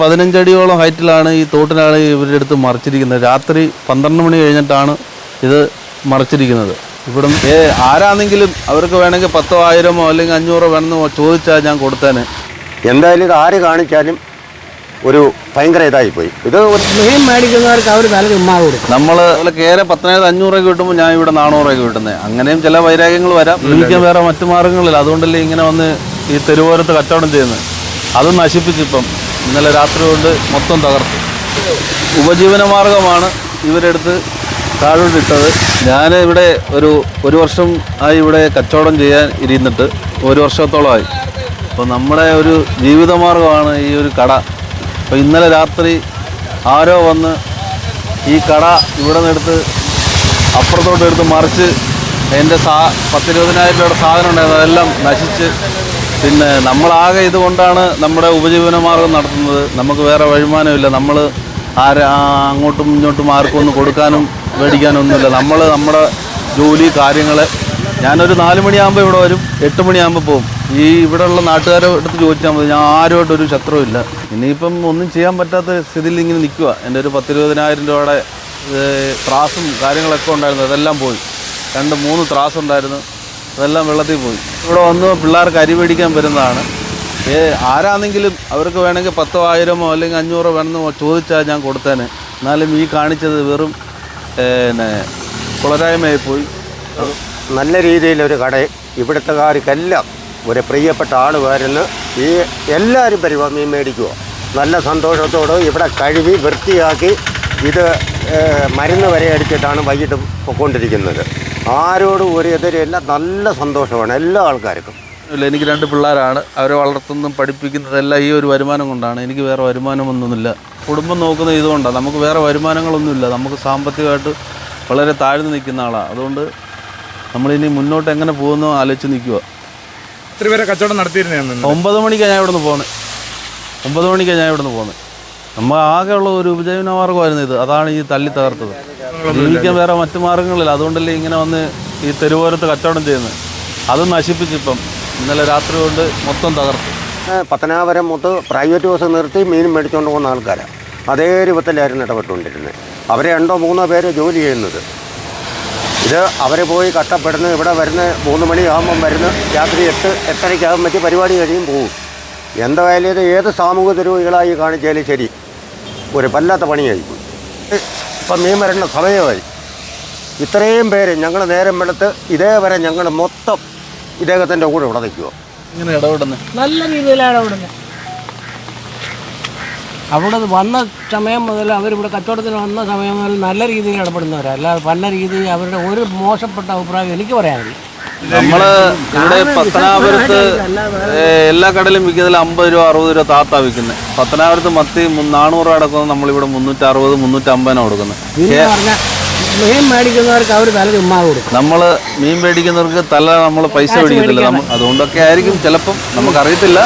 പതിനഞ്ചടിയോളം ഹൈറ്റിലാണ് ഈ തോട്ടിലാണ് ഇവരുടെ അടുത്ത് മറിച്ചിരിക്കുന്നത്. രാത്രി പന്ത്രണ്ട് മണി കഴിഞ്ഞിട്ടാണ് ഇത് മറിച്ചിരിക്കുന്നത്. ഇവിടെ ഏ ആരാണെങ്കിലും അവർക്ക് വേണമെങ്കിൽ പത്തോ ആയിരമോ അല്ലെങ്കിൽ അഞ്ഞൂറോ വേണമെന്നോ ചോദിച്ചാൽ ഞാൻ കൊടുത്തേനെ. എന്തായാലും ഇത് ആര് കാണിച്ചാലും ഒരു ഭയങ്കര ഇതായിപ്പോയി. ഇത് ഒരു മീൻ മേടിക്കുന്നവർക്ക് അവർ വില ചുമ്മാ കൊടുക്കും. നമ്മൾ കേരെ പത്തനായിരത്തി അഞ്ഞൂറ് രൂപ കിട്ടുമ്പോൾ ഞാൻ ഇവിടെ നാനൂറ് രൂപ കിട്ടുന്നത് അങ്ങനെയും ചില വൈരാഗ്യങ്ങൾ വരാം. എനിക്ക് വേറെ മറ്റു മാർഗങ്ങളില്ല അതുകൊണ്ടല്ലേ ഇങ്ങനെ വന്ന് ഈ തെരുവോരത്ത് കച്ചവടം ചെയ്യുന്നത്. അത് നശിപ്പിച്ചിപ്പം ഇന്നലെ രാത്രി കൊണ്ട് മൊത്തം തകർത്തു. ഉപജീവന മാർഗമാണ് ഇവരെടുത്ത് താഴോട്ടിട്ടത്. ഞാൻ ഇവിടെ ഒരു ഒരു വർഷം ആയി ഇവിടെ കച്ചവടം ചെയ്യാൻ ഇരുന്നിട്ട് ഒരു വർഷത്തോളമായി. അപ്പോൾ നമ്മുടെ ഒരു ജീവിതമാർഗമാണ് ഈ ഒരു കട. അപ്പോൾ ഇന്നലെ രാത്രി ആരോ വന്ന് ഈ കട ഇവിടെ നിന്നെടുത്ത് അപ്പുറത്തോട്ട് എടുത്ത് മറിച്ച് എന്റെ സാ പത്തിരുപതിനായിരം രൂപയുടെ സാധനം ഉണ്ടായിരുന്നു. അതെല്ലാം നശിച്ച് പിന്നെ നമ്മളാകെ ഇതുകൊണ്ടാണ് നമ്മുടെ ഉപജീവന മാർഗം നടത്തുന്നത്. നമുക്ക് വേറെ വരുമാനമില്ല. നമ്മൾ ആര് അങ്ങോട്ടും ഇങ്ങോട്ടും ആർക്കും ഒന്നും കൊടുക്കാനും മേടിക്കാനും ഒന്നുമില്ല നമ്മൾ നമ്മുടെ ജോലി കാര്യങ്ങൾ ഞാനൊരു നാല് മണിയാകുമ്പോൾ ഇവിടെ വരും. എട്ട് മണിയാകുമ്പോൾ പോകും ഈ ഇവിടെയുള്ള നാട്ടുകാരെ അടുത്ത് ചോദിച്ചാൽ മതി. ഞാൻ ആരുമായിട്ട് ഒരു ശത്രുവില്ല ഇനിയിപ്പം ഒന്നും ചെയ്യാൻ പറ്റാത്ത സ്ഥിതിയിൽ ഇങ്ങനെ നിൽക്കുക എന്റെ ഒരു പത്തിരുപതിനായിരം രൂപയുടെ ത്രാസും കാര്യങ്ങളൊക്കെ ഉണ്ടായിരുന്നു. അതെല്ലാം പോയി. രണ്ട് മൂന്ന് ത്രാസ് ഉണ്ടായിരുന്നു അതെല്ലാം വെള്ളത്തിൽ പോയി. ഇവിടെ വന്ന് പിള്ളേർക്ക് അരി മേടിക്കാൻ വരുന്നതാണ്. ഏ ആരാണെങ്കിലും അവർക്ക് വേണമെങ്കിൽ പത്തോ ആയിരമോ അല്ലെങ്കിൽ അഞ്ഞൂറോ വേണമെന്ന് ചോദിച്ചാൽ ഞാൻ കൊടുത്തേനെ. എന്നാലും ഈ കാണിച്ചത് വെറും പിന്നെ കുളരായ്മയായി പോയി. നല്ല രീതിയിലൊരു കട ഇവിടുത്തെക്കാർക്കെല്ലാം ഒരു പ്രിയപ്പെട്ട ആൾ വരുന്ന. ഈ എല്ലാവരും പരിപാടി മേടിക്കുക നല്ല സന്തോഷത്തോടെ ഇവിടെ കഴുകി വൃത്തിയാക്കി ഇത് മരുന്ന് വരെ അടിച്ചിട്ടാണ് വൈകിട്ട് പൊയ്ക്കൊണ്ടിരിക്കുന്നത് ആരോടും ഒരു എതിരില്ല നല്ല സന്തോഷമാണ് എല്ലാ ആൾക്കാർക്കും. ഇല്ല എനിക്ക് രണ്ട് പിള്ളേരാണ്. അവരെ വളർത്തുന്നതും പഠിപ്പിക്കുന്നതെല്ലാം ഈ ഒരു വരുമാനം കൊണ്ടാണ്. എനിക്ക് വേറെ വരുമാനമൊന്നുമില്ല. കുടുംബം നോക്കുന്നത് ഇതുകൊണ്ടാണ് നമുക്ക് വേറെ വരുമാനങ്ങളൊന്നുമില്ല. നമുക്ക് സാമ്പത്തികമായിട്ട് വളരെ താഴ്ന്നു നിൽക്കുന്ന ആളാണ് അതുകൊണ്ട് നമ്മളിനി മുന്നോട്ട് എങ്ങനെ പോകുന്നു ആലോചിച്ച് നിൽക്കുക എത്ര പേരെ കച്ചവടം നടത്തിയിരുന്നേ ഒമ്പത് മണിക്കാണ് ഞാൻ ഇവിടുന്ന് പോകുന്നത് ഒമ്പത് മണിക്കാണ് ഞാൻ ഇവിടുന്ന് പോകുന്നത് നമ്മൾ ആകെയുള്ള ഒരു ഉപജീവന മാർഗമായിരുന്നു ഇത്. അതാണ് ഈ തല്ലി തകർത്തത്. ജീവിക്കാൻ വേറെ മറ്റു മാർഗങ്ങളില്ല. അതുകൊണ്ടല്ലേ ഇങ്ങനെ വന്ന് ഈ തെരുവോരത്ത് കച്ചവടം ചെയ്യുന്നത്. അത് നശിപ്പിച്ചിപ്പം ഇന്നലെ രാത്രി കൊണ്ട് മൊത്തം തകർത്തു. പത്തനാപുരം മുത്ത് പ്രൈവറ്റ് ബസ് നിർത്തി മീൻ മേടിച്ചുകൊണ്ട് പോകുന്ന ആൾക്കാരാണ് അതേ രൂപത്തിലായിരുന്നു ഇടപെട്ടുകൊണ്ടിരുന്നത്. അവരെ രണ്ടോ മൂന്നോ പേര് ജോലി ചെയ്യുന്നത്. ഇത് അവർ പോയി കഷ്ടപ്പെടുന്നു ഇവിടെ വരുന്ന മൂന്ന് മണിയാകുമ്പം വരുന്ന രാത്രി എട്ട് എട്ടരയ്ക്കാകുമ്പോഴേക്ക് പരിപാടി കഴിയും പോകും എന്തായാലും ഇത് ഏത് സാമൂഹ്യ ദ്രോഹികളായി കാണിച്ചാലും ശരി. ഒരു വല്ലാത്ത പണിയായിരിക്കും ഇപ്പം മീൻ വരേണ്ട സമയമായി. ഇത്രയും പേര് ഞങ്ങൾ നേരം വെളുത്ത് ഇതേവരെ ഞങ്ങൾ മൊത്തം ഇദ്ദേഹത്തിന്റെ കൂടെ ഇവിടെ നിൽക്കുക. ഇങ്ങനെ ഇടപെടുന്നത് നല്ല രീതിയിലാണ് ഇടപെടുന്നത് അവിടെ വന്ന സമയം മുതൽ അവരിവിടെ കച്ചവടത്തിന് വന്ന സമയം മുതൽ നല്ല രീതിയിൽ ഇടപെടുന്നവരാണ് അല്ലാതെ പല രീതിയിൽ അവരുടെ ഒരു മോശപ്പെട്ട അഭിപ്രായം എനിക്ക് പറയാനില്ല. നമ്മൾ ഇവിടെ പത്തനാപുരത്ത് എല്ലാ കടലും വിൽക്കുന്നതിൽ അമ്പത് രൂപ അറുപത് രൂപ താത്ത വിൽക്കുന്നത് പത്തനാപുരത്ത് മത്തി നാനൂറ് രൂപ അടക്കുന്നത് നമ്മളിവിടെ മുന്നൂറ്റി അറുപത് മുന്നൂറ്റി അമ്പതിനാണ് കൊടുക്കുന്നത് മീൻ മേടിക്കുന്നവർക്ക് അവർ വില ചുമ്മാ കൊടുക്കും. നമ്മൾ മീൻ മേടിക്കുന്നവർക്ക് തല നമ്മൾ പൈസ മേടിക്കത്തില്ല. അതുകൊണ്ടൊക്കെ ആയിരിക്കും ചിലപ്പം നമുക്കറിയത്തില്ല.